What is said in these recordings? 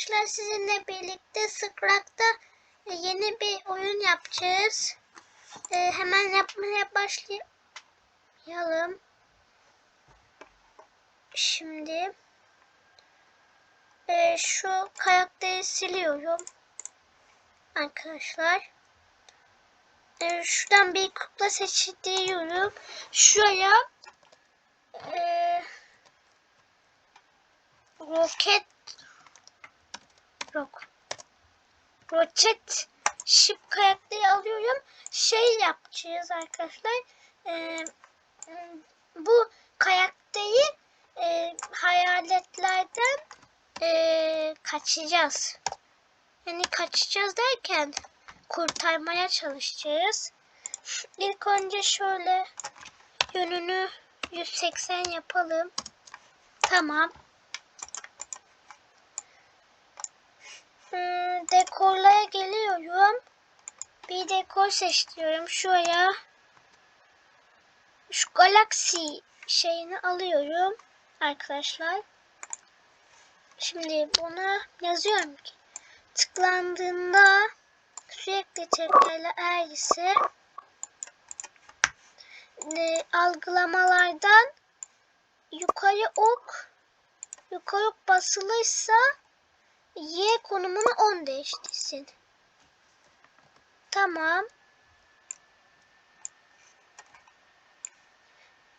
arkadaşlar sizinle birlikte Scrap'ta e, yeni bir oyun yapacağız. E, hemen yapmaya başlayalım. Şimdi e, şu karakteri siliyorum. Arkadaşlar. E, şuradan bir kukla seçiyorum. Şuraya e, roket Yok. Roket ship karakteri alıyorum. Şey yapacağız arkadaşlar. Ee, bu karakteri e, hayaletlerden e, kaçacağız. Yani kaçacağız derken kurtarmaya çalışacağız. İlk önce şöyle yönünü 180 yapalım. Tamam. Hmm, dekorlara geliyorum. Bir dekor seçiyorum. Şuraya şu galaksi şeyini alıyorum arkadaşlar. Şimdi bunu yazıyorum ki tıklandığında sürekli tekrarla eğer ise e, algılamalardan yukarı ok yukarı ok basılıysa Y konumunu 10 değiştirsin. Tamam.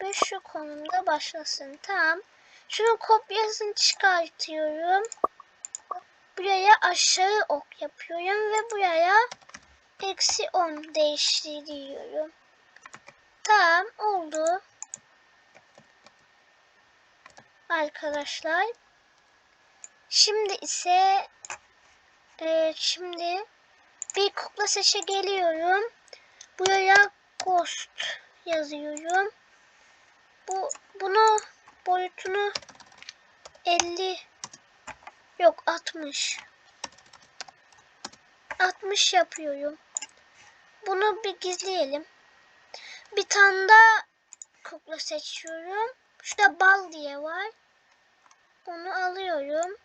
Ve şu konumda başlasın. Tamam. Şunun kopyasını çıkartıyorum. Buraya aşağı ok yapıyorum ve buraya eksi 10 değiştiriyorum. Tamam oldu. Arkadaşlar. Şimdi ise e, şimdi bir kukla seçe geliyorum. Buraya ghost yazıyorum. Bu bunu boyutunu 50 yok 60 60 yapıyorum. Bunu bir gizleyelim. Bir tane daha kukla seçiyorum. Şurada bal diye var. Onu alıyorum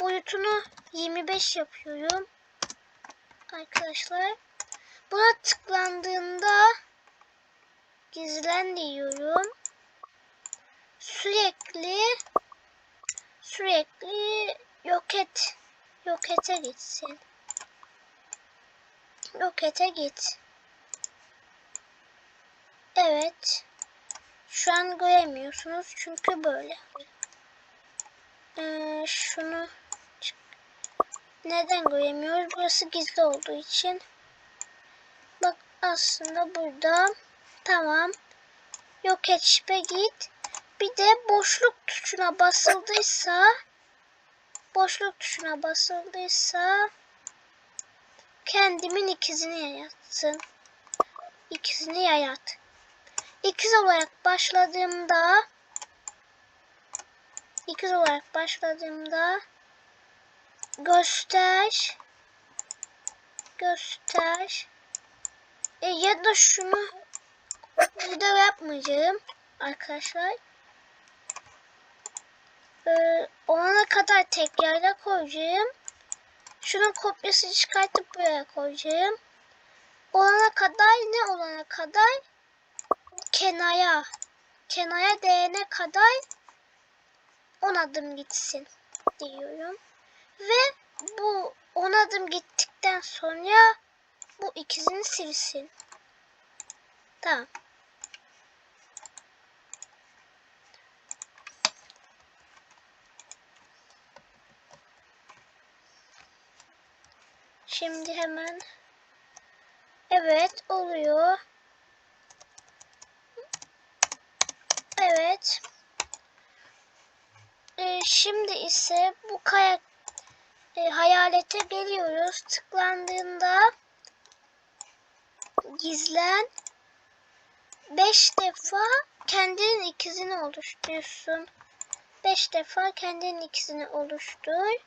boyutunu 25 yapıyorum. Arkadaşlar. Buna tıklandığında gizlen diyorum. Sürekli sürekli yok et. Yok ete gitsin. Yok ete git. Evet. Şu an göremiyorsunuz çünkü böyle. Ee, şunu neden göremiyoruz? Burası gizli olduğu için. Bak aslında burada. Tamam. Yok et şipe git. Bir de boşluk tuşuna basıldıysa boşluk tuşuna basıldıysa kendimin ikizini yayatsın. İkizini yayat. İkiz olarak başladığımda ikiz olarak başladığımda göster. Göster. E, ya da şunu video yapmayacağım arkadaşlar. Ee, olana kadar tekrarda koyacağım. Şunun kopyasını çıkartıp buraya koyacağım. Olana kadar ne olana kadar? Kenaya. Kenaya değene kadar on adım gitsin diyorum. Ve bu on adım gittikten sonra bu ikisini silsin. Tamam. Şimdi hemen Evet oluyor. Evet. Ee, şimdi ise bu kayak e, hayalete geliyoruz. Tıklandığında gizlen 5 defa kendinin ikizini oluşturuyorsun. 5 defa kendinin ikizini oluştur.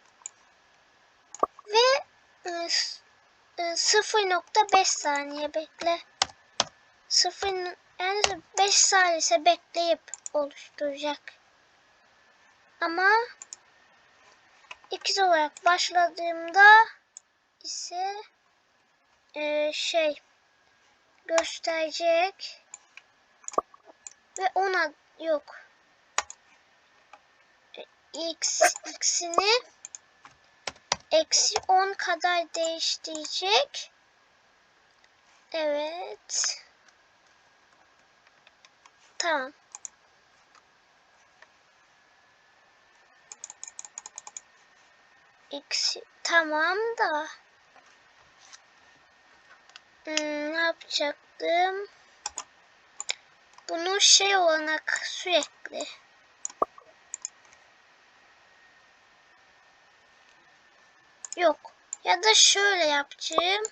Ve e, e, 0.5 saniye bekle. 0 yani 5 saniye bekleyip oluşturacak. Ama ikiz olarak başladığımda ise e, şey gösterecek ve ona yok E, x x'ini eksi 10 kadar değiştirecek. Evet. Tamam. X tamam da hmm, ne yapacaktım? Bunu şey olarak sürekli Yok. Ya da şöyle yapacağım.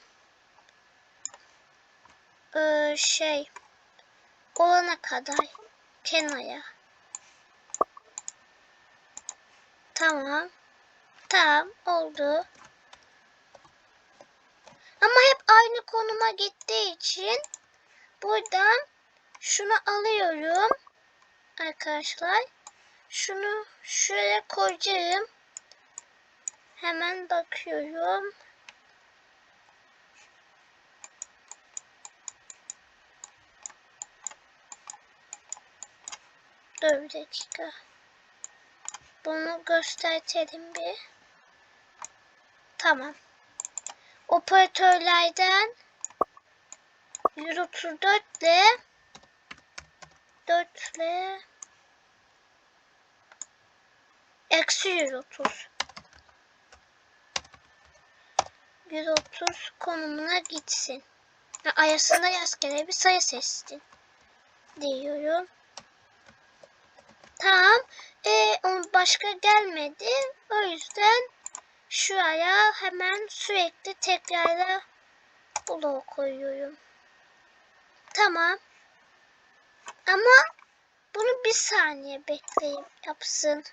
Ee, şey olana kadar kenaya. Tamam. Tamam oldu. Ama hep aynı konuma gittiği için buradan şunu alıyorum. Arkadaşlar. Şunu şöyle koyacağım. Hemen bakıyorum. Dur bir dakika. Bunu göstertelim bir. Tamam. Operatörlerden 134 ile 4 ile eksi 130 130 konumuna gitsin. Ha, Arasında rastgele bir sayı seçsin. Diyorum. Tamam. Ee, onun başka gelmedi. O yüzden şuraya hemen sürekli tekrarla blok koyuyorum. Tamam. Ama bunu bir saniye bekleyip yapsın.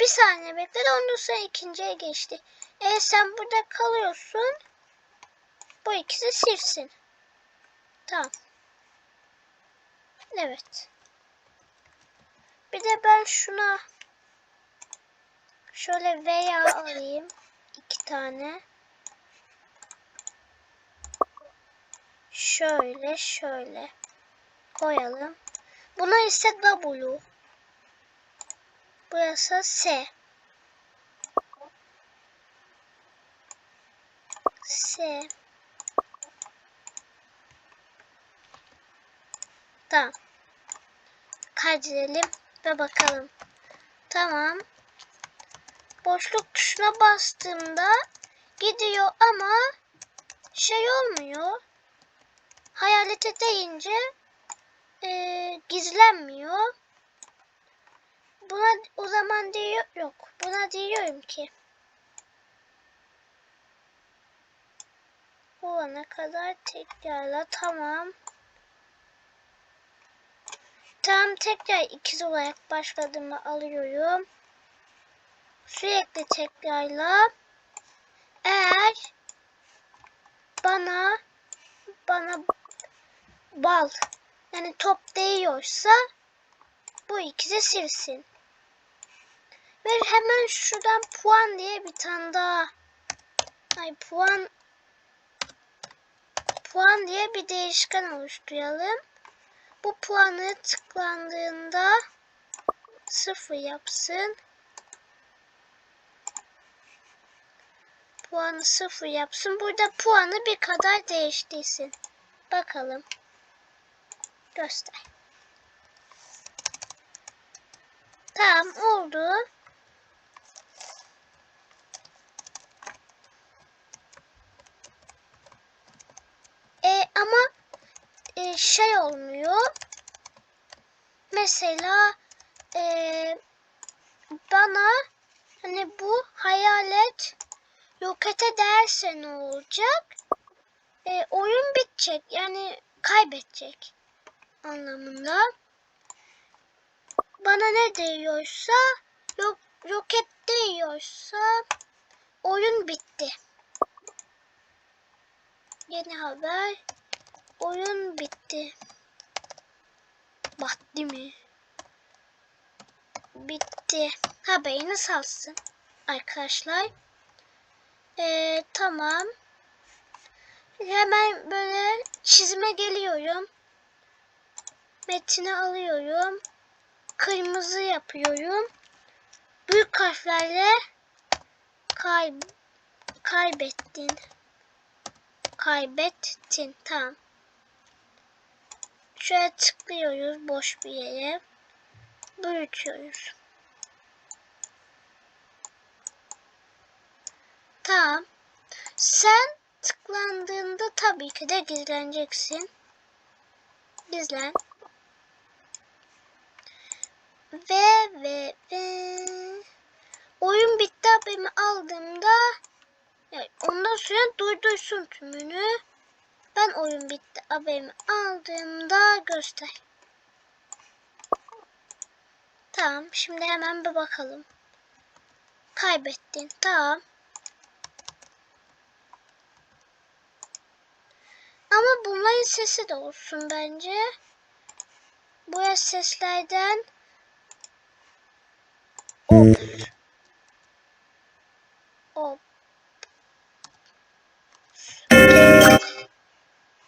Bir saniye bekledi ondan sonra ikinciye geçti. E sen burada kalıyorsun. Bu ikisi silsin. Tamam. Evet. Bir de ben şuna şöyle veya alayım. iki tane. Şöyle şöyle koyalım. Buna ise W. Burası S. S. Tamam. Kaydedelim ve bakalım. Tamam. Boşluk tuşuna bastığımda gidiyor ama şey olmuyor. Hayalete deyince e, gizlenmiyor. Buna o zaman diyor yok. Buna diyorum ki bu ana kadar tekrarla tamam. Tam tekrar ikiz olarak başladığımı alıyorum. Sürekli tekrarla. Eğer bana bana bal yani top değiyorsa bu ikisi silsin. Ve hemen şuradan puan diye bir tane daha ay puan puan diye bir değişken oluşturalım. Bu puanı tıklandığında sıfır yapsın. Puanı sıfır yapsın. Burada puanı bir kadar değiştirsin. Bakalım. Göster. Tamam oldu. E, ama e, şey olmuyor. Mesela e, bana hani bu hayalet roket ederse ne olacak? E, oyun bitecek. Yani kaybedecek anlamında. Bana ne diyorsa yok roket diyorsa oyun bitti. Yeni haber. Oyun bitti. Battı mı? Bitti. Haberini salsın. arkadaşlar. Ee, tamam. Hemen böyle çizime geliyorum. Metini alıyorum. Kırmızı yapıyorum. Büyük harflerle kay kaybettin. Kaybettin. Tamam. Şöyle tıklıyoruz boş bir yere. Büyütüyoruz. Tamam. Sen tıklandığında tabii ki de gizleneceksin. Gizlen. Ve ve ve oyun bitti haberimi aldığımda yani ondan sonra duyduysun tümünü. Ben oyun bitti haberimi aldığımda göster. Tamam şimdi hemen bir bakalım. Kaybettin. Tamam. Ama bunların sesi de olsun bence. Bu seslerden Op. Op.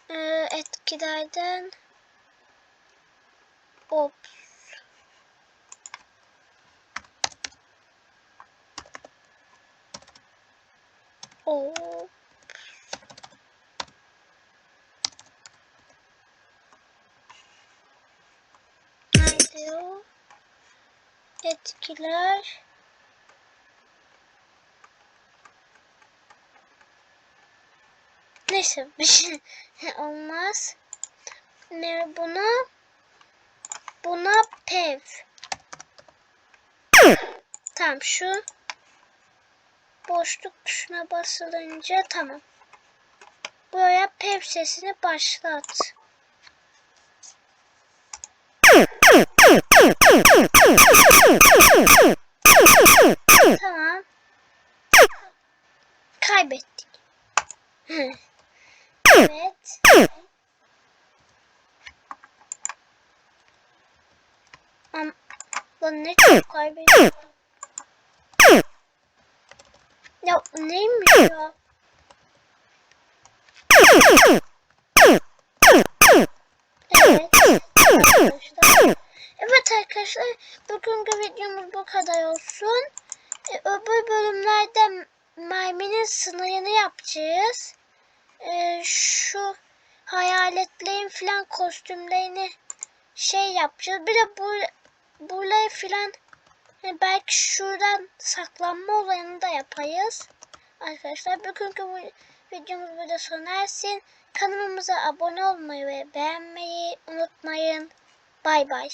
Ee, etkilerden Op. Op. O? Etkiler. Neyse bir şey olmaz. Ne buna? Buna pev. Tamam şu boşluk tuşuna basılınca tamam. Buraya pev sesini başlat. Tamam. Kaybettik. evet. Am Lan ne çok kaybettik. Ya neymiş ya? Evet. Arkadaşlar. Evet arkadaşlar bugünkü videomuz bu kadar olsun. Ee, öbür bölümlerde merminin sınırını yapacağız. Ee, şu hayaletlerin filan kostümlerini şey yapacağız. Bir de bu burayı filan yani belki şuradan saklanma olayını da yapayız. Arkadaşlar bugünkü bu videomuz burada sona ersin. Kanalımıza abone olmayı ve beğenmeyi unutmayın. Bay bay.